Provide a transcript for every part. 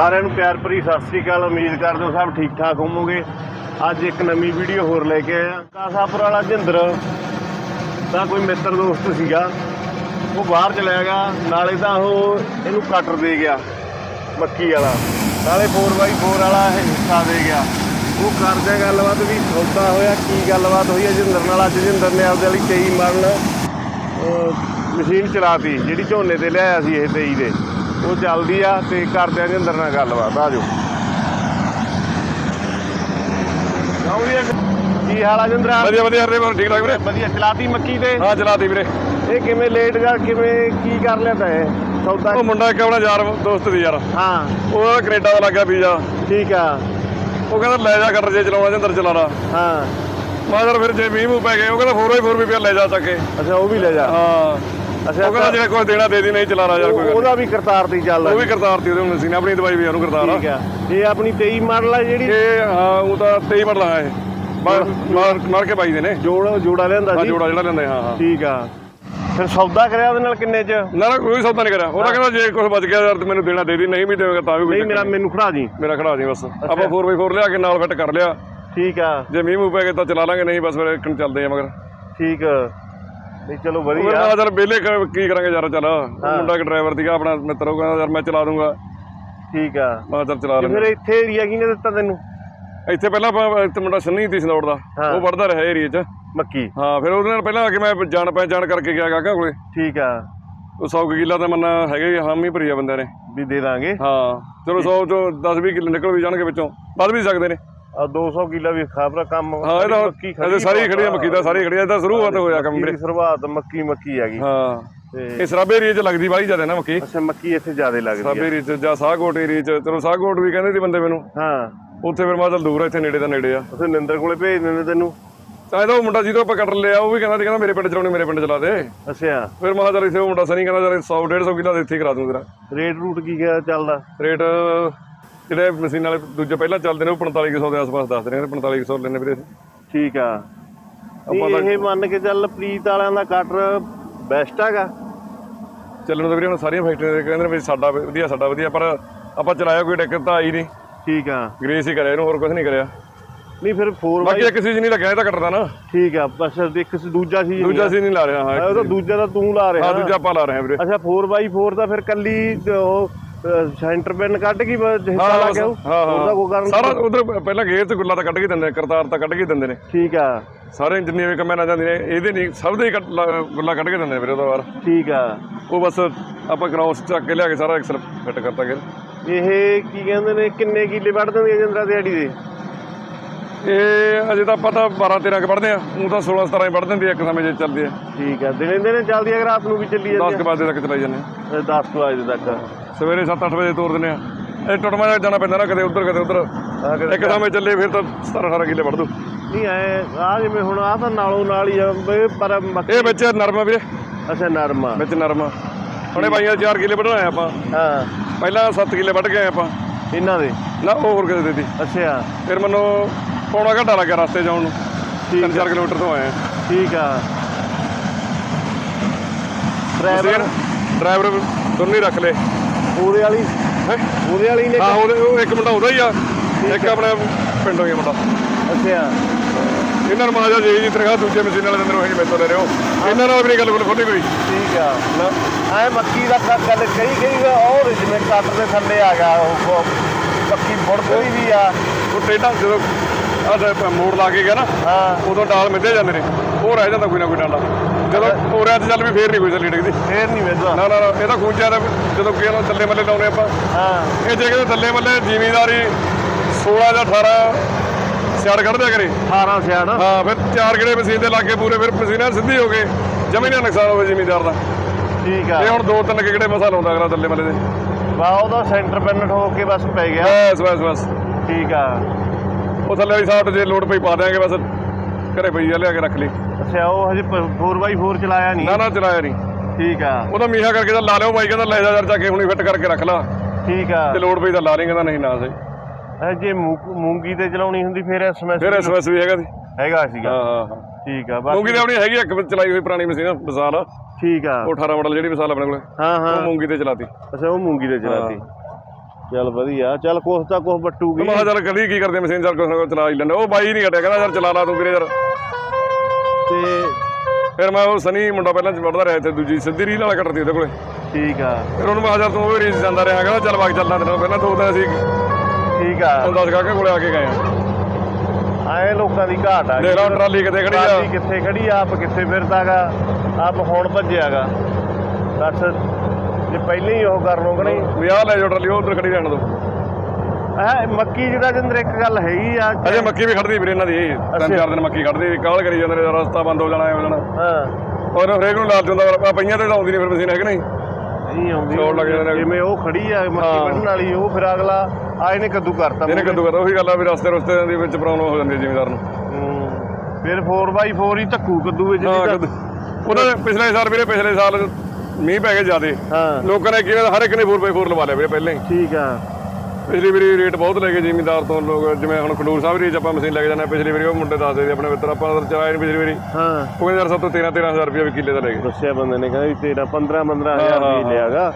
ਸਾਰਿਆਂ ਨੂੰ ਪਿਆਰ ਭਰੀ ਸਤਿ ਸ੍ਰੀ ਅਕਾਲ, ਉਮੀਦ ਕਰਦੇ ਹਾਂ ਸਭ ਠੀਕ ਠਾਕ ਹੋਵੋਗੇ। ਅੱਜ ਇੱਕ ਨਵੀਂ ਵੀਡੀਓ ਹੋਰ ਲੈ ਕੇ ਆਇਆ। ਆ ਕਾਸਾਪੁਰ ਵਾਲਾ ਜਿੰਦਰ ਦਾ ਕੋਈ ਮਿੱਤਰ ਦੋਸਤ ਸੀਗਾ। ਉਹ ਬਾਹਰ ਚਲਾ ਗਿਆ, ਨਾਲੇ ਤਾਂ ਉਹ ਇਹਨੂੰ ਕਟਰ ਦੇ ਗਿਆ, ਮੱਕੀ ਵਾਲਾ। ਨਾਲੇ 4x4 ਵਾਲਾ ਇਹ ਹਿੱਸਾ ਦੇ ਗਿਆ। ਉਹ ਕਰਦੇ ਗੱਲਬਾਤ ਵੀ ਸੌਦਾ ਹੋਇਆ, ਕੀ ਗੱਲਬਾਤ ਹੋਈ ਹੈ ਜਿੰਦਰ ਨਾਲ? ਅੱਜ ਜਿੰਦਰ ਨੇ ਆਪਦੇ ਵਾਲੀ 23 ਮਰਨ ਮਸ਼ੀਨ ਚਲਾਤੀ, ਜਿਹੜੀ ਝੋਨੇ ਤੇ ਲਿਆਇਆ ਸੀ ਇਹ 23 ਦੇ। ਉਹ ਚੱਲਦੀ ਆ ਤੇ ਕਰਦੇ ਆ ਜਿੰਦਰ ਨਾਲ ਗੱਲਬਾਤ ਆ ਜਾਓ। ਵੀ ਕੀ ਹਾਲ ਆ ਜਿੰਦਰਾ? ਵਧੀਆ ਵਧੀਆ ਹਰੇ ਠੀਕ ਠਾਕ ਵੀਰੇ? ਵਧੀਆ ਚਲਾਤੀ ਮੱਕੀ ਤੇ? ਹਾਂ ਚਲਾਤੀ ਵੀਰੇ। ਇਹ ਕਿਵੇਂ ਲੇਟ ਜਾ ਕਿਵੇਂ ਕੀ ਕਰ ਲਿਆ ਤਾ ਇਹ? ਸੌਦਾ? ਉਹ ਮੁੰਡਾ ਇੱਕ ਆਪਣਾ ਯਾਰ ਦੋਸਤ ਦੀ ਯਾਰ। ਹਾਂ। ਉਹ ਕੈਨੇਡਾ ਦਾ ਲੱਗਾ ਵੀਜ਼ਾ। ਠੀਕ ਆ। ਉਹ ਕਹਿੰਦਾ ਲੈ ਜਾ ਕਰ ਜੇ ਚਲਾਉਣਾ ਜਿੰਦਰ ਚਲਾਣਾ ਹਾਂ। ਮੈਂ ਕਿਹਾ ਫਿਰ ਜੇ ਮੀਂਹ ਮੂੰਹ ਪੈ ਗਏ ਉਹ ਕਹਿੰਦਾ 4x4 ਵੀ ਪਿਆ ਲੈ ਜਾ ਚੱਕੇ ਅੱਛਾ ਉਹ ਵੀ ਲੈ ਜਾ। ਹਾਂ। ਅੱਛਾ ਉਹ ਕਹਿੰਦਾ ਜੇ ਕੋਈ ਦੇਣਾ ਦੇ ਦੀ ਨਹੀਂ ਚਲਾਣਾ ਯਾਰ ਕੋਈ ਉਹਦਾ ਵੀ ਕਰਤਾਰ ਦੀ ਚੱਲਦਾ ਉਹ ਵੀ ਕਰਤਾਰ ਤੀ ਉਹਦੇ ਹੁਣ ਸੀ ਆਪਣੀ ਦਵਾਈ ਵੀ ਉਹਨੂੰ ਕਰਤਾਰ ਆ। ਠੀਕ ਆ। ਇਹ ਆਪਣੀ 23 ਮਾਡਲ ਆ ਜਿਹੜੀ। ਇਹ ਹਾਂ ਉਹ ਤਾਂ 23 ਮਰਲਾ ਹੈ ਇਹ। ਮਾਰ ਮਾਰ- ਕੇ ਬਾਈ ਦੇ ਨੇ। ਜੋੜ ਜੋੜਾ ਲਿਆਂਦਾ ਹਾਂ ਸੀ ਜੋੜਾ ਜਿਹੜਾ ਲੈਂਦੇ ਹਾਂ ਹਾਂ। ਠੀਕ ਆ। ਫਿਰ ਸੌਦਾ ਕਰਿਆ ਉਹਦੇ ਨਾਲ ਕਿੰਨੇ ਚ? ਨਾ ਨਾ ਕੋਈ ਸੌਦਾ ਨਹੀਂ ਕਰਿਆ। ਉਹਦਾ ਕਹਿੰਦਾ ਜੇ ਕੁਝ ਬਚ ਗਿਆ ਯਾਰ ਤੇ ਮੈਨੂੰ ਦੇਣਾ ਦੇ ਦੀ ਨਹੀਂ ਵੀ ਦੇਵੇਗਾ ਤਾਂ ਵੀ ਕੋਈ ਨਹੀਂ ਮੇਰਾ ਮੈਨੂੰ ਖੜਾ ਨਹੀਂ। ਮੇਰਾ ਖੜਾ ਦੀ ਬਸ। ਆਪਾਂ 4x4 ਲਿਆ ਕੇ ਨਾਲ ਫਿੱਟ ਕਰ ਲਿਆ। ਠੀਕ ਆ। ਜੇ ਮੀਂਹ ਮੂੰਹ ਪੈ ਗਏ ਤਾਂ ਚਲਾ ਲਾਂਗੇ ਨਹੀਂ ਬਸ ਫਿਰ ਇੱਕ ਨੂੰ ਚੱਲਦੇ ਆ ਮਗਰ। ਠੀਕ। ਚਲੋ ਵਧੀਆ। ਕਹਿੰਦਾ ਚੱਲ ਵਿਹਲੇ ਕ- ਕੀ ਕਰਾਂਗੇ ਯਾਰ ਚੱਲ। ਮੁੰਡਾ ਇੱਕ ਡਰਾਈਵਰ ਸੀਗਾ ਆਪਣਾ ਮਿੱਤਰ ਉਹ ਕਹਿੰਦਾ ਯਾਰ ਮੈਂ ਚਲਾ ਦੂੰਗਾ। ਠੀਕ ਆ। ਮੈਂ ਚੱਲ ਚਲਾ ਤੇ ਫਿਰ ਲੈਂਦੇ ਇੱਥੇ ਏਰੀਆ ਕਿਹਨੇ ਦਿੱਤਾ ਤੈਨੂੰ? ਇੱਥੇ ਪਹਿਲਾਂ ਆਪਾਂ ਇੱਥੇ ਮੁੰਡਾ ਸੰਨੀ ਸੀ ਸੰਦੌੜ ਦਾ। ਹਾਂ। ਉਹ ਵੜਦਾ ਰਿਹਾ ਏਰੀਏ 'ਚ। ਮੱਕੀ। ਹਾਂ ਫਿਰ ਉਹਦੇ ਨਾਲ ਪਹਿਲਾਂ ਆ ਕੇ ਮੈਂ ਜਾਣ ਪਹਿਚਾਣ ਕਰਕੇ ਗਿਆ ਕਾਕਾ ਕੋਲੇ। ਠੀਕ ਆ। ਉਹ 100 ਕਿੱਲਾ ਤਾਂ ਮੰਨਾ ਹੈਗੇ ਹੀ ਹਾਮੀ ਭਰੀ ਆ ਬੰਦਿਆਂ ਨੇ। ਵੀ ਦੇ ਦਾਂਗੇ। ਹਾਂ ਚਲੋ 100 ਚੋਂ 10 20 ਕਿੱਲੇ ਨਿਕਲ ਵੀ ਜਾਣਗੇ ਵਿੱਚੋਂ। ਵੱਧ ਵੀ ਸਕਦੇ ਨੇ। ਆ 200 ਕਿੱਲਾ ਵੀ ਖਾਬਰਾ ਕੰਮ ਹਾਂ ਇਹ ਤਾਂ ਮੱਕੀ ਇਹਦੇ ਸਾਰੀ ਖੜੀਆਂ ਮੱਕੀ ਦਾ ਸਾਰੀ ਖੜੀਆਂ ਇਹਦਾ ਸ਼ੁਰੂਆਤ ਹੋਇਆ ਕੰਮ ਦੀ ਸ਼ੁਰੂਆਤ ਮੱਕੀ ਮੱਕੀ ਹੈਗੀ ਹਾਂ। ਇਹ ਸਰਾਬੇ ਏਰੀਏ 'ਚ ਲੱਗਦੀ ਬਾਈ ਜ਼ਿਆਦਾ ਨਾ ਮੱਕੀ। ਅੱਛਾ ਮੱਕੀ ਇੱਥੇ ਜ਼ਿਆਦਾ ਲੱਗਦੀ ਸਰਾਬੇ ਆ ਏਰੀਏ 'ਚ ਜਾਂ ਸਾਹਕੋਟ ਏਰੀਏ 'ਚ ਚਲੋ ਸਾਹਕੋਟ ਵੀ ਕਹਿੰਦੇ ਸੀ ਬੰਦੇ ਮੈਨੂੰ। ਹਾਂ। ਉੱਥੇ ਫਿਰ ਮੈਂ ਚੱਲ ਦੂਰ ਆ ਇੱਥੇ ਨੇੜੇ ਦਾ ਨੇੜੇ ਆ। ਉਥੇ ਨਿੰਦਰ ਕੋਲੇ ਭੇਜ ਦਿੰਦੇ ਤੈਨੂੰ। ਤਾਂ ਇਹਦਾ ਉਹ ਮੁੰਡਾ ਜਿਹਦੇ ਆਪਾਂ ਕੱਟ ਲਿਆ ਉਹ ਵੀ ਕਹਿੰਦਾ ਸੀ ਕਹਿੰਦਾ ਮੇਰੇ ਪਿੰਡ ਚਲਾਉਣੀ ਮੇਰੇ ਪਿੰਡ ਚਲਾ ਦੇ। ਅੱਛਾ। ਫਿਰ ਮੈਂ ਚੱਲ ਇੱਥੇ ਉਹ ਮੁੰਡਾ ਸਨੀ ਕਹਿੰਦਾ ਚੱਲ 100 150 ਕਿੱਲਾ ਇੱਥੇ ਕਰਾ ਦੂੰ ਤੇਰਾ। ਰੇਟ ਰੂਟ ਕੀ ਚੱਲਦਾ? ਰੇਟ ਜਿਹੜੇ ਮਸ਼ੀਨ ਵਾਲੇ ਦੂਜੇ ਪਹਿਲਾਂ ਚੱਲਦੇ ਨੇ ਉਹ 4500 ਦੇ ਆਸ-ਪਾਸ ਦੱਸਦੇ ਨੇ 4500 ਲੈਣੇ ਵੀਰੇ ਠੀਕ ਆ। ਇਹ ਮੰਨ ਕੇ ਚੱਲ ਪ੍ਰੀਤ ਵਾਲਿਆਂ ਦਾ ਕਟਰ ਬੈਸਟ ਹੈਗਾ। ਚੱਲਣ ਤਾਂ ਵੀਰੇ ਹੁਣ ਸਾਰੀਆਂ ਫੈਕਟਰੀਆਂ ਦੇ ਕਹਿੰਦੇ ਨੇ ਵੀ ਸਾਡਾ ਵਧੀਆ ਸਾਡਾ ਵਧੀਆ ਪਰ ਆਪਾਂ ਚਲਾਇਆ ਕੋਈ ਦਿੱਕਤ ਤਾਂ ਆਈ ਨਹੀਂ। ਠੀਕ ਆ। ਗ੍ਰੇਸ ਹੀ ਕਰਿਆ ਇਹਨੂੰ ਹੋਰ ਕੁਝ ਨਹੀਂ ਕਰਿਆ। ਨਹੀਂ ਫਿਰ 4 ਬਾਕੀ ਇੱਕ ਚੀਜ਼ ਨਹੀਂ ਲੱਗਿਆ ਇਹ ਤਾਂ ਕੱਟਦਾ ਨਾ। ਠੀਕ ਆ ਬਸ ਇੱਕ ਦੂਜਾ ਸੀ ਦੂਜਾ ਸੀ ਨਹੀਂ ਲਾ ਰਿਹਾ ਹਾਂ ਉਹ ਤਾਂ ਦੂਜਾ ਤਾਂ ਤੂੰ ਲਾ ਰਿਹਾ ਹਾਂ। ਦੂਜਾ ਆਪਾਂ ਲਾ ਰਹੇ ਹਾਂ ਵੀਰੇ। ਅੱਛਾ 4x4 ਦਾ ਫਿਰ ਕੱਲੀ ਉਹ ਸੈਂਟਰ ਪੈਨ ਕੱਢ ਕੇ ਹਿੱਸਾ ਲਾ ਕੇ ਉਹਦਾ ਹਾਂ ਕਰਨ ਸਾਰਾ ਉਧਰ ਪਹਿਲਾਂ ਗੇਅਰ ਤੇ ਗੁੱਲਾ ਤਾਂ ਕੱਢ ਕੇ ਦਿੰਦੇ ਨੇ ਕਰਤਾਰ ਤਾਂ ਕੱਢ ਕੇ ਦਿੰਦੇ ਨੇ। ਠੀਕ ਆ। ਸਾਰੇ ਜਿੰਨੇ ਵੀ ਕੰਮਾਂ ਨਾਲ ਜਾਂਦੇ ਨੇ ਇਹਦੇ ਨਹੀਂ ਸਭ ਦੇ ਗੁੱਲਾ ਕੱਢ ਕੇ ਦਿੰਦੇ ਨੇ ਵੀਰੇ ਉਹਦਾ ਵਾਰ। ਠੀਕ ਆ। ਉਹ ਬਸ ਆਪਾਂ ਕ੍ਰਾਸ ਚੱਕ ਕੇ ਲਿਆ ਕੇ ਸਾਰਾ ਐਕਸਲ ਫਿੱਟ ਕਰਤਾ ਗੇਰ ਇਹ ਕੀ ਕਹਿੰਦੇ ਨੇ ਕਿੰਨੇ ਕਿੱਲੇ ਵੱਢ ਦਿੰਦੇ ਆ ਜਿੰਦਰਾ ਦਿਹਾੜੀ ਦੇ? ਇਹ ਅਜੇ ਤਾਂ ਪਤਾ 12 13 ਕ ਪੜਦੇ ਆ ਉਹ ਤਾਂ 16 17 ਹੀ ਪੜ ਦਿੰਦੀ ਆ ਇੱਕ ਸਮੇਂ ਜੇ ਚੱਲਦੀ ਆ। ਠੀਕ ਆ ਦਿਨੇ ਦਿਨੇ ਚੱਲਦੀ ਆ ਰਾਤ ਨੂੰ ਵੀ ਚੱਲੀ 10 ਜਾਂਦੀ ਕੇ ਵਜੇ ਤੱਕ ਚਲਾਈ ਜਾਂਦੇ ਆ। ਆ 10 ਵਜੇ ਤੱਕ। ਸਵੇਰੇ 7-8 ਵਜੇ ਤੋਰ ਦਿੰਦੇ ਆ। ਇਹ ਟੁੱਟਮਾ ਜਾਣਾ ਪੈਂਦਾ ਨਾ ਕਦੇ ਉੱਧਰ ਕਦੇ ਉੱਧਰ। ਇੱਕ ਸਮੇਂ ਚੱਲੇ ਫਿਰ ਤਾਂ 17 18 ਕਿੱਲੇ ਵੜ ਦੂ। ਨਹੀਂ ਐ ਆ ਜਿਵੇਂ ਹੁਣ ਆ ਤਾਂ ਨਾਲੋਂ ਨਾਲ ਹੀ ਆ ਪਰ ਇਹ ਵਿੱਚ ਨਰਮ ਆ ਵੀਰੇ। ਅੱਛਾ ਨਰਮਾ। ਵਿੱਚ ਨਰਮ। ਆ ਹੁਣੇ ਬਾਈਆਂ 4 ਕਿੱਲੇ ਆ ਆਪਾਂ। ਹਾਂ। ਪਹਿਲਾਂ 7 ਕਿੱਲੇ ਵੱਢ ਆਏ ਆਪਾਂ। ਇਹਨਾਂ ਦੇ? ਨਾ ਹੋਰ ਕਿਤੇ ਦਿੱਤੀ। ਅੱਛਾ। ਫਿਰ ਮੈਨੂੰ ਪੌਣਾ ਘੰਟਾ ਲੱਗਿਆ ਰਸਤੇ ਜਾਣ ਨੂੰ। ਠੀਕ 3-4 ਕਿਲੋਮੀਟਰ ਤੋਂ ਆਏ ਆ। ਠੀਕ ਆ। ਡਰਾਈਵਰ ਡਰਾਈਵਰ ਦੋਨੇ ਹੀ ਰੱਖ ਲਏ। ਉਹਦੇ ਵਾਲੀ ਹੈਂ? ਉਹਦੇ ਵਾਲੀ ਨੇ ਹਾਂ ਉਹਦੇ ਉਹ ਇੱਕ ਮੁੰਡਾ ਉਹਦਾ ਹੀ ਆ। ਇੱਕ ਆਪਣੇ ਪਿੰਡੋਂ ਹੀ ਆ ਮੁੰਡਾ। ਅੱਛਾ। ਇਹਨਾਂ ਨੂੰ ਮਾਜਾ ਜੀ ਜੀ ਤਨਖਾਹ ਦੂਜੇ ਮਸ਼ੀਨ ਵਾਲੇ ਦਿੰਦੇ ਰਹੀ ਮੈਥੋਂ ਲੈ ਰਹੇ ਹੋ। ਇਹਨਾਂ ਨਾਲ ਵੀ ਨਹੀਂ ਗੱਲ ਗੁੱਲ ਖੋਲੀ ਕੋਈ। ਠੀਕ ਆ। ਐ ਮੱਕੀ ਦਾ ਕ- ਗੱਲ ਕਈ ਕਈ ਔਰ ਜਿਵੇਂ ਕੱਟ ਦੇ ਥੱਲੇ ਆ ਗਿਆ ਉਹ ਉਹ ਮੱਕੀ ਬੁੜਦੀ ਵੀ ਆ। ਉਹ ਟੇਡਾ ਜਦੋਂ ਆਹ ਮੋੜ ਲਾ ਕੇ ਗਿਆ ਨਾ ਹਾਂ। ਉਦੋਂ ਡਾਲ ਮਿੱਧੇ ਜਾਂਦੇ ਨੇ। ਉਹ ਰਹਿ ਜਾਂਦਾ ਕੋਈ ਨਾ ਕੋਈ ਡਾਲਾ। ਜਦੋਂ ਉਰਿਆਂ ਤੇ ਚੱਲ ਵੀ ਫੇਰ ਨਹੀਂ ਕੋਈ ਚੱਲੀ ਡਿੱਗਦੀ। ਫੇਰ ਨਹੀਂ ਵੇਦਾ ਨਾ ਨਾ ਇਹ ਤਾਂ ਖੂੰਜਿਆ ਦਾ ਜਦੋਂ ਕਿਸੇ ਨੂੰ ਥੱਲੇ ਮੱਲੇ ਲਾਉਣੇ ਆਪਾਂ। ਹਾਂ। ਇਹ ਜੇ ਕਿਤੇ ਥੱਲੇ ਮੱਲੇ ਜ਼ਿਮੀਦਾਰੀ 16 ਜਾਂ 18 ਸਿਆੜ ਕੱਢ ਦਿਆ ਕਰੇ। 18 ਸਿਆਣ ਹਾਂ ਫਿਰ ਚਾਰ ਗੇੜੇ ਮਸ਼ੀਨ ਦੇ ਲਾਗੇ ਪੂਰੇ ਫਿਰ ਮਸ਼ੀਨਾਂ ਸਿੱਧੀ ਹੋ ਗਏ ਜਮੀ ਨਾ ਨੁਕਸਾਨ ਹੋਵੇ ਜ਼ਿਮੀਦਾਰ ਦਾ। ਠੀਕ ਆ। ਇਹ ਹੁਣ ਦੋ ਤਿੰਨ ਗੇੜੇ ਮਸਾ ਲਾਉਂਦਾ ਅਗਲਾ ਥੱਲੇ ਮੱਲੇ ਦੇ। ਵਾ ਉਹਦਾ ਸੈਂਟਰ ਪੈਨ ਠੋਕ ਕੇ ਬਸ ਪੈ ਗਿਆ। ਬਸ ਬਸ ਬਸ। ਠੀਕ ਆ। ਉਹ ਥੱਲੇ ਵਾਲੀ ਸਾਈਡ ਜੇ ਲੋਡ ਪਈ ਪਾ ਦਿਆਂਗੇ ਬਸ। ਘਰੇ ਪਈ ਆ ਲਿਆ ਕੇ ਰੱਖ ਲਈ। ਅੱਛਾ ਉਹ ਹਜੇ 4x4 ਚਲਾਇਆ ਨਹੀਂ? ਨਾ ਨਾ ਚਲਾਇਆ ਨਹੀਂ। ਠੀਕ ਆ। ਉਹਦਾ ਮੀਹਾ ਕਰਕੇ ਤਾਂ ਲਾ ਲਿਓ ਬਾਈ ਕਹਿੰਦਾ ਲੈ ਜਾ ਯਾਰ ਜਾ ਕੇ ਹੁਣੀ ਫਿੱਟ ਕਰਕੇ ਰੱਖ ਲਾ। ਠੀਕ ਆ। ਤੇ ਲੋਡ ਪਈ ਤਾਂ ਲਾ ਲਈ ਕਹਿੰਦਾ ਨਹੀਂ ਨਾ ਸਹੀ। ਜੇ ਮੂੰਗ- ਤੇ ਚਲਾਉਣੀ ਹੁੰਦੀ ਫਿਰ ਐਸਐਮਐਸ ਫਿਰ ਐਸਐਸ ਵੀ ਹੈਗਾ ਸੀ। ਹੈਗਾ ਸੀਗਾ। ਹਾਂ ਹਾਂ ਠੀਕ ਆ ਮੂੰਗੀ ਤੇ ਆਪਣੀ ਹੈਗੀ ਇੱਕ ਚਲਾਈ ਹੋਈ ਪੁਰਾਣੀ ਮਸ਼ੀਨ ਉਹ ਠੀਕ ਆ। 18 ਮਾਡਲ ਜਿਹੜੀ ਮਿਸਾਲ ਆਪਣੇ ਕੋਲੇ ਹਾਂ ਹਾਂ। ਉਹ ਮੂੰਗੀ ਤੇ ਚਲਾਤੀ। ਅੱਛਾ ਉਹ ਮੂੰਗੀ ਤੇ ਚਲਾਤੀ। ਚੱਲ ਵਧੀਆ ਚੱਲ ਕੁਛ ਤਾਂ ਕੁਛ ਬੱਟੂਗੀ ਮੈਂ ਕਿਹਾ ਚੱਲ ਕਰੀ ਕੀ ਕਰਦੇ ਮਸ਼ੀਨ ਚੱਲ ਕੁਛ ਨਾ ਕੁਛ ਚਲਾ ਹੀ ਲੈਂਦੇ। ਉਹ ਬਾਈ ਨਹੀਂ ਹਟਿਆ ਕਹਿੰਦਾ ਯਾਰ ਚਲਾ ਲਾ ਤੂੰ ਵੀਰੇ ਯਾਰ। ਤੇ ਫਿਰ ਮੈਂ ਉਹ ਸਨੀ ਮੁੰਡਾ ਪਹਿਲਾਂ ਵੜਦਾ ਰਿਹਾ ਇੱਥੇ ਦੂਜੀ ਸਿੱਧੀ ਰੀਲ ਵਾਲਾ ਕੱਟਦੀ ਉਹਦੇ ਕੋਲੇ। ਠੀਕ ਆ। ਫਿਰ ਉਹਨੂੰ ਮੈਂ ਕਿਹਾ ਚੱਲ ਤੂੰ ਉਹ ਰੀਸ ਜਾਂਦਾ ਰਿਹਾ ਕਹਿੰਦਾ ਚੱਲ ਬਾਗ ਚੱਲਣਾ ਤੈਨੂੰ ਪਹਿਲਾਂ ਦੋ ਦਿਨ ਅਸੀਂ ਠੀਕ ਆ। ਹੁਣ ਦਸ ਕਾਕੇ ਕੋਲੇ ਆ ਕੇ ਗਏ ਆ। ਆਏ ਲੋਕਾਂ ਦੀ ਘਾਟ ਆ ਦੇਖ ਲਾ ਟਰਾਲੀ ਕਿਤੇ ਖੜੀ ਆ। ਟਰਾਲੀ ਕਿੱਥੇ ਖੜੀ ਆ ਆਪ ਕਿੱਥੇ ਫਿਰਦਾਗਾ ਆਪ ਹੁਣ ਭੱਜਿਆਗਾ ਦੱਸ। ਜੇ ਪਹਿਲਾਂ ਹੀ ਉਹ ਕਰ ਲੋ ਕਿ ਨਹੀਂ? ਵੀ ਆਹ ਲੈ ਜਾਓ ਟਰਾਲੀ ਉਹ ਉਧਰ ਖੜੀ ਰਹਿਣ ਦੋ। ਐ ਮੱਕੀ ਜਿਹੜਾ ਜਿੰਦਰ ਇੱਕ ਗੱਲ ਹੈਗੀ ਆ ਅਜੇ ਮੱਕੀ ਵੀ ਖੜਦੀ ਵੀਰੇ ਇਹਨਾਂ ਦੀ ਤਿੰਨ ਚਾਰ ਦਿਨ ਮੱਕੀ ਖੜਦੀ ਕਾਲ ਕਰੀ ਜਾਂਦੇ ਨੇ ਰਸਤਾ ਬੰਦ ਹੋ ਜਾਣਾ ਐ ਹੋ ਜਾਣਾ। ਹਾਂ। ਔਰ ਹਰੇਕ ਨੂੰ ਲਾਲ ਜਾਂਦਾ ਆ ਪਈਆਂ ਤੇ ਆਉਂਦੀ ਨਹੀਂ ਫਿਰ ਮਸ਼ੀਨ ਹੈ ਕਿ ਨਹੀਂ? ਨਹੀਂ ਆਉਂਦੀ। ਚੌੜ ਲੱਗ ਜਾਂਦੇ ਨੇ। ਜਿਵੇਂ ਉਹ ਖੜੀ ਆ ਮੱਕੀ ਹਾਂ। ਵੱਢਣ ਵਾਲੀ ਉਹ ਫਿਰ ਅਗਲਾ ਆਏ ਨੇ ਕੱਦੂ ਕਰਤਾ ਇਹਨੇ ਕਦੋਂ ਕਰਦਾ ਉਹੀ ਗੱਲ ਆ ਵੀ ਰਸਤੇ ਰਸਤੇ ਦੇ ਵਿੱਚ ਪ੍ਰੋਬਲਮ ਹੋ ਜਾਂਦੀ ਹੈ ਜ਼ਿਮੀਦਾਰ ਨੂੰ। ਹੂੰ। ਫਿਰ 4x4 ਹੀ ਧੱਕੂ ਕੱਦੂ ਵਿੱਚ ਹਾਂ ਕਦੋਂ। ਪਿਛਲੇ ਸਾਲ ਵੀਰੇ ਪਿਛਲੇ ਸਾਲ ਮੀਂਹ ਪੈ ਗਏ ਜ਼ਿਆਦੇ। ਹਾਂ। ਲੋਕਾਂ ਨੇ ਕਿਹਾ ਹਰ ਇੱਕ ਨੇ 4x4 ਲਵਾ ਲਿਆ ਵੀਰੇ ਪਹਿਲਾਂ ਹੀ। ਠੀਕ ਆ। ਪਿਛਲੀ ਵਾਰੀ ਰੇਟ ਬਹੁਤ ਲੈ ਗਏ ਜ਼ਿਮੀਦਾਰ ਤੋਂ ਲੋਕ ਜਿਵੇਂ ਹੁਣ ਖਡੂਰ ਸਾਹਿਬ ਰੀਚ ਆਪਾਂ ਮਸ਼ੀਨ ਲੈ ਕੇ ਜਾਂਦੇ ਪਿਛਲੀ ਵਾਰੀ ਉਹ ਮੁੰਡੇ ਦੱਸਦੇ ਸੀ ਆਪਣੇ ਮਿੱਤਰ ਆਪਾਂ ਤਾਂ ਚਲਾਇਆ ਨਹੀਂ ਪਿਛਲੀ ਵਾਰੀ। ਹਾਂ। ਉਹ ਕਹਿੰਦੇ ਯਾਰ ਸਭ ਤੋਂ 13 13000 ਰੁਪਏ ਵੀ ਕਿੱਲੇ ਦਾ ਲੈ ਗਏ। ਦੱਸਿਆ ਬੰਦੇ ਨੇ ਕਹਿੰਦਾ ਵੀ ਤੇਰਾ 15 15000 ਹਾਂ, ਵੀ। ਲਿਆਗਾ।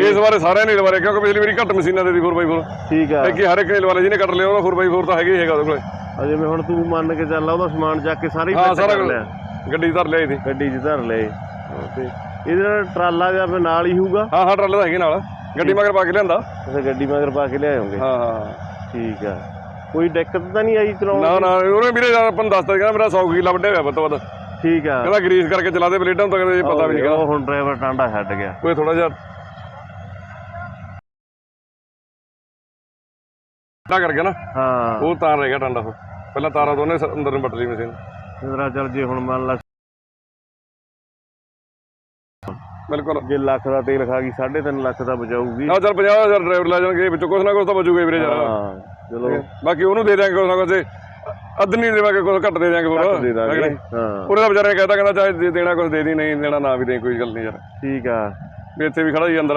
ਇਸ ਬਾਰੇ ਸਾਰਿਆਂ ਨੇ ਲਵਾਰੇ ਕਿਉਂਕਿ ਪਿਛਲੀ ਵਾਰੀ ਘੱਟ ਮਸ਼ੀਨਾਂ ਦੇ ਦੀ 4x4 ਠੀਕ ਆ। ਕਿ ਹਰ ਇੱਕ ਨੇ ਲਵਾਰੇ ਜਿਹਨੇ ਕੱਟ ਲਿਆ ਉਹਦਾ 4x4 ਤਾਂ ਹੈਗਾ ਹੀ ਹੈਗਾ ਉਹਦੇ ਕੋਲੇ। ਅਜੇ ਮੈਂ ਹੁਣ ਤੂੰ ਮੰਨ ਕੇ ਚੱਲ ਉਹਦਾ ਸਮਾਨ ਚੱਕ ਕੇ ਸਾਰੇ ਹੀ ਕੁਝ ਲਿਆ। ਗੱਡੀ ਧਰ ਲਿਆ ਸੀ। ਗੱਡੀ 'ਚ ਧਰ ਲਏ। ਤੇ ਇਹਦੇ ਨਾਲ ਟਰਾਲਾ ਜਾਂ ਫਿਰ ਨਾਲ ਹੀ ਹੋਊਗਾ। ਹਾਂ ਹਾਂ ਟਰਾਲੇ ਤਾਂ ਹੈਗੇ ਨਾਲ। ਗੱਡੀ ਮਗਰ ਪਾ ਕੇ ਲਿਆਂਦਾ। ਤੇ ਗੱਡੀ ਮਗਰ ਪਾ ਕੇ ਲਿਆਉਂਗੇ ਹਾਂ ਹਾਂ। ਠੀਕ ਆ। ਕੋਈ ਦਿੱਕਤ ਤਾਂ ਨਹੀਂ ਆਈ ਚਲਾਉਣ ਨਾ? ਨਾ ਉਹਨੇ ਵੀਰੇ ਯਾਰ ਆਪਾਂ ਨੂੰ ਦੱਸਦਾ ਕਹਿੰਦਾ ਮੇਰਾ 100 ਕਿੱਲਾ ਵੱਡੇ ਹੋਇਆ ਤੋਂ ਵੱਧ। ਠੀਕ ਆ। ਕਹਿੰਦਾ ਗਰੀਸ ਕਰਕੇ ਚਲਾ ਦੇ ਬਲੇਡਾਂ ਤੋਂ ਕਹਿੰਦਾ ਪਤਾ ਵੀ ਨਹੀਂ ਕਹਿੰਦਾ ਉਹ ਹੁਣ ਡਰਾਈਵਰ ਟਾਂਡਾ ਛੱਡ ਗਿਆ। ਕੋਈ ਥੋੜਾ ਜਿਹਾ ਟਾ ਕਰ ਗਿਆ ਨਾ ਹਾਂ। ਉਹ ਤਾਰ ਰਹਿ ਗਿਆ ਟਾਂਡਾ ਉਹ। ਪਹਿਲਾਂ ਤਾਰਾਂ ਦੋਨੇ ਅੰਦਰ ਨੂੰ ਲਈ ਮਸ਼ੀਨ। ਇੰਦਰਾ ਚੱਲ ਜੇ ਹੁਣ ਮੰਨ ਲਾ ਬਿਲਕੁਲ। ਜੇ ਲੱਖ ਦਾ ਤੇਲ ਖਾ ਗਈ 3.5 ਲੱਖ ਦਾ ਬਚਾਊਗੀ ਆ ਚੱਲ 50000 ਡਰਾਈਵਰ ਲੈ ਜਾਣਗੇ ਵਿੱਚੋਂ ਕੁਛ ਨਾ ਕੁਛ ਤਾਂ ਬਚੂਗਾ ਵੀਰੇ ਯਾਰ। ਹਾਂ ਚਲੋ। ਬਾਕੀ ਉਹਨੂੰ ਦੇ ਦਿਆਂਗੇ ਕੁਛ ਨਾ ਕੁਛ ਅੱਧ ਨਹੀਂ ਦੇਵਾਂਗੇ ਕੁਛ ਘੱਟ ਦੇ ਦਿਆਂਗੇ ਹੋਰ। ਦੇ ਦਾਂਗੇ। ਹਾਂ ਉਹਨੇ ਤਾਂ ਵਿਚਾਰੇ ਨੇ ਕਹਿਤਾ ਕਹਿੰਦਾ ਚਾਹੇ ਦੇ ਦੇਣਾ ਕੁਛ ਦੇ ਦੀ ਨਹੀਂ ਦੇਣਾ ਨਾ ਵੀ ਦੇ ਕੋਈ ਗੱਲ ਨਹੀਂ ਯਾਰ। ਠੀਕ ਆ। ਵੀ ਇੱਥੇ ਵੀ ਖੜਾ ਹੀ ਅੰਦਰ।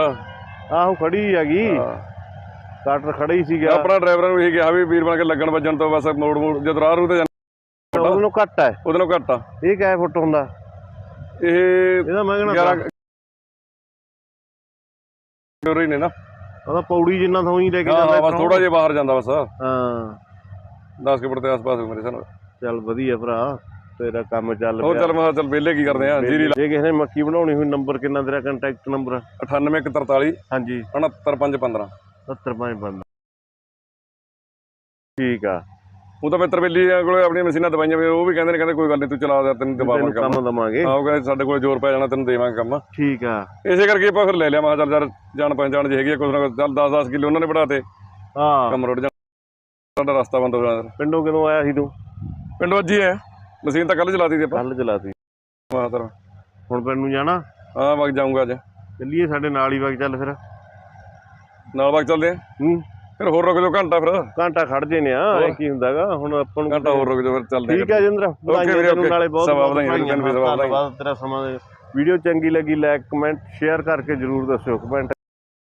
ਆਹੋ ਖੜੀ ਹੈਗੀ। ਕਾਟਰ ਖੜਾ ਹੀ ਸੀਗਾ। ਆਪਣਾ ਡਰਾਈਵਰਾਂ ਨੂੰ ਇਹ ਕਿਹਾ ਵੀ ਵੀਰ ਬਣ ਕੇ ਲੱਗਣ ਵੱਜਣ ਤੋਂ ਬਸ ਮੋੜ ਮੋੜ ਜਦ ਰਾਹ ਰੂ ਤੇ ਉਹਨੂੰ ਘੱਟ ਹੈ ਉਹਦੇ ਨਾਲ ਘੱਟ ਆ। ਇਹ ਕਿਆ ਫੁੱਟ ਹੁੰਦਾ? ਇਹ ਇਹਦਾ ਮੈਂ ਕਹਿੰਦਾ 11 ਕਿਉਂ ਨੇ ਨਾ। ਉਹਦਾ ਪੌੜੀ ਜਿੰਨਾ ਥੋਂ ਹੀ ਲੈ ਕੇ ਹਾਂ ਜਾਂਦਾ ਹਾਂ, ਬਸ ਥੋੜਾ ਜਿਹਾ ਬਾਹਰ ਜਾਂਦਾ ਬਸ। ਹਾਂ। 10 ਕਿ ਦੇ ਆਸ-ਪਾਸ ਮੇਰੇ ਸਾਨ ਚੱਲ ਵਧੀਆ ਭਰਾ ਤੇਰਾ ਕੰਮ ਚੱਲ ਪਿਆ। ਚੱਲ ਮੈਂ ਚੱਲ ਵਿਹਲੇ ਕੀ ਕਰਦੇ ਆ ਜੀਰੀ ਜੇ ਕਿਸੇ ਨੇ ਮੱਕੀ ਬਣਾਉਣੀ ਹੋਈ ਨੰਬਰ ਕਿੰਨਾ ਤੇਰਾ ਕੰਟੈਕਟ ਨੰਬਰ? 98143 ਹਾਂਜੀ। 69515 705 ਬੰਦਾ ਠੀਕ ਆ। ਉਹ ਤਾਂ ਮਿੱਤਰ ਬੇਲੀ ਕੋਲੇ ਆਪਣੀਆਂ ਮਸ਼ੀਨਾਂ ਦਵਾਈਆਂ ਵੀ ਉਹ ਵੀ ਕਹਿੰਦੇ ਨੇ ਕਹਿੰਦੇ ਕੋਈ ਗੱਲ ਨਹੀਂ ਤੂੰ ਚਲਾ ਦੇ ਤੈਨੂੰ ਦਬਾਵਾਂਗੇ ਕੰਮ ਕੰਮ। ਦਵਾਂਗੇ। ਆਹ ਉਹ ਕਹਿੰਦੇ ਸਾਡੇ ਕੋਲ ਜ਼ੋਰ ਪੈ ਜਾਣਾ ਤੈਨੂੰ ਦੇਵਾਂਗੇ ਕੰਮ। ਠੀਕ ਆ। ਇਸੇ ਕਰਕੇ ਆਪਾਂ ਫਿਰ ਲੈ ਲਿਆ ਮੈਂ ਕਿਹਾ ਚੱਲ ਯਾਰ ਜਾਣ ਜੇ ਹੈਗੀ ਆ ਨਾ ਕੁਛ ਚੱਲ 10-10 ਕਿਲੋ ਉਹਨਾਂ ਨੇ ਵਧਾਤੇ ਹਾਂ। ਕੰਮ ਰੁੜ ਜਾਣਾ। ਸਾਡਾ ਰਸਤਾ ਬੰਦ ਹੋ ਜਾਣਾ ਪਿੰਡੋਂ ਕਦੋਂ ਆਇਆ ਸੀ ਤੂੰ? ਪਿੰਡ ਵੱਜੀ ਹੈ ਮਸ਼ੀਨ ਤਾਂ ਕੱਲ ਚਲਾਤੀ ਸੀ ਆਪਾਂ। ਕੱਲ ਚਲਾਤੀ। ਮਾਹ ਤਰ ਹੁਣ ਪਿੰਡ ਨੂੰ ਜਾਣਾ? ਹਾਂ ਵਗ ਜਾਊਂਗਾ ਅੱਜ। ਚੱਲੀਏ ਸਾਡੇ ਨਾਲ ਹੀ ਵਗ ਚੱਲ ਫਿਰ। ਨਾਲ ਵਗ ਚੱਲਦੇ ਆ। ਹੂੰ। ਫਿਰ ਹੋਰ ਰੁਕ ਜਾਓ ਘੰਟਾ ਫਿਰ। ਘੰਟਾ ਖੜ ਜੇ ਨੇ ਆ ਇਹ ਕੀ ਹੁੰਦਾਗਾ ਹੁਣ ਆਪਾਂ ਨੂੰ ਘੰਟਾ ਹੋਰ ਰੁਕ ਜਾਓ ਫਿਰ ਚੱਲਦੇ ਠੀਕ ਹੈ ਜਿੰਦਰ ਵਧਾਈਆਂ ਤੈਨੂੰ। ਨਾਲੇ ਬਹੁਤ ਬਹੁਤ ਵਧਾਈਆਂ, ਤੈਨੂੰ ਵੀ ਤੇਰਾ ਸਮਾਂ ਵੀਡੀਓ ਚੰਗੀ ਲੱਗੀ ਲਾਈਕ ਕਮੈਂਟ ਸ਼ੇਅਰ ਕਰਕੇ ਜਰੂਰ ਦੱਸਿਓ ਕਮੈਂਟ